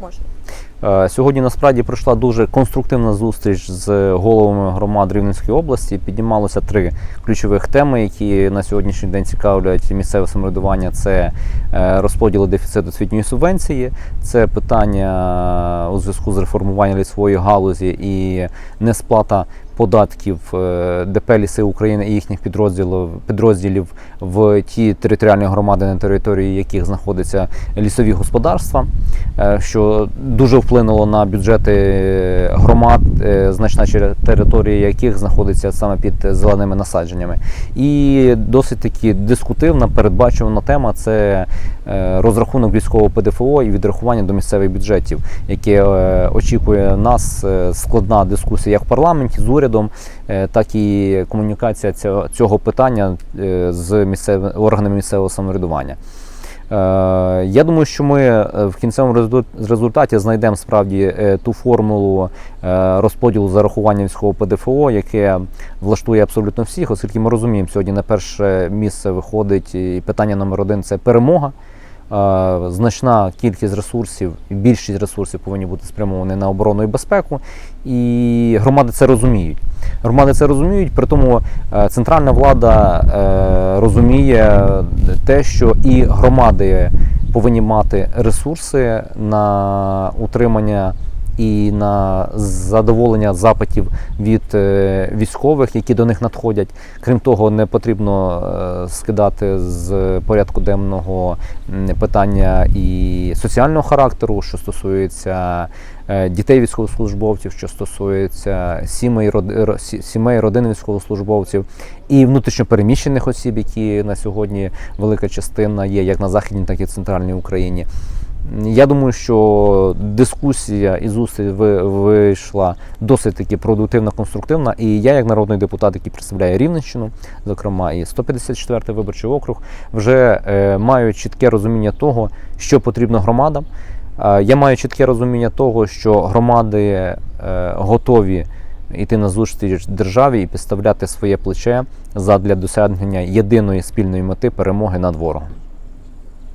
можна. Е, Сьогодні насправді пройшла дуже конструктивна зустріч з головами громад Рівненської області. Піднімалося три ключових теми, які на сьогоднішній день цікавлять місцеве самоврядування. Це е, розподіл дефіциту освітньої субвенції, це питання у зв'язку з реформуванням лісової галузі і несплата податків е, ДП «Ліси України і їхніх підрозділів, підрозділів в ті територіальні громади, на території яких знаходяться лісові господарства, е, що дуже вплинуло на бюджети громад, е, значна територія яких знаходиться саме під зеленими насадженнями. І досить таки дискутивна, передбачувана тема це розрахунок військового ПДФО і відрахування до місцевих бюджетів, яке очікує нас складна дискусія як в парламенті з урядом, е, так і комунікація цього, питання е, з місцевими органами місцевого самоврядування. Е, Я думаю, що ми в кінцевому результаті знайдемо справді ту формулу розподілу зарахування військового ПДФО, яке влаштує абсолютно всіх, оскільки ми розуміємо, сьогодні на перше місце виходить і питання номер один це перемога. Е, Значна кількість ресурсів, більшість ресурсів повинні бути спрямовані на оборону і безпеку, і громади це розуміють. Громади це розуміють, при тому е, центральна влада е, розуміє те, що і громади повинні мати ресурси на утримання і на задоволення запитів від е, військових, які до них надходять. Крім того, не потрібно е, скидати з порядку денного питання і соціального характеру, що стосується е, дітей військовослужбовців, що стосується сімей, сімей, родин військовослужбовців і внутрішньопереміщених осіб, які на сьогодні велика частина є як на західній, так і центральній Україні. Я думаю, що дискусія і зустріч вийшла досить таки продуктивна, конструктивна. І я, як народний депутат, який представляє Рівненщину, зокрема і 154 виборчий округ, вже е, маю чітке розуміння того, що потрібно громадам. Е, я маю чітке розуміння того, що громади е, готові йти на зустріч державі і підставляти своє плече задля досягнення єдиної спільної мети перемоги над ворогом.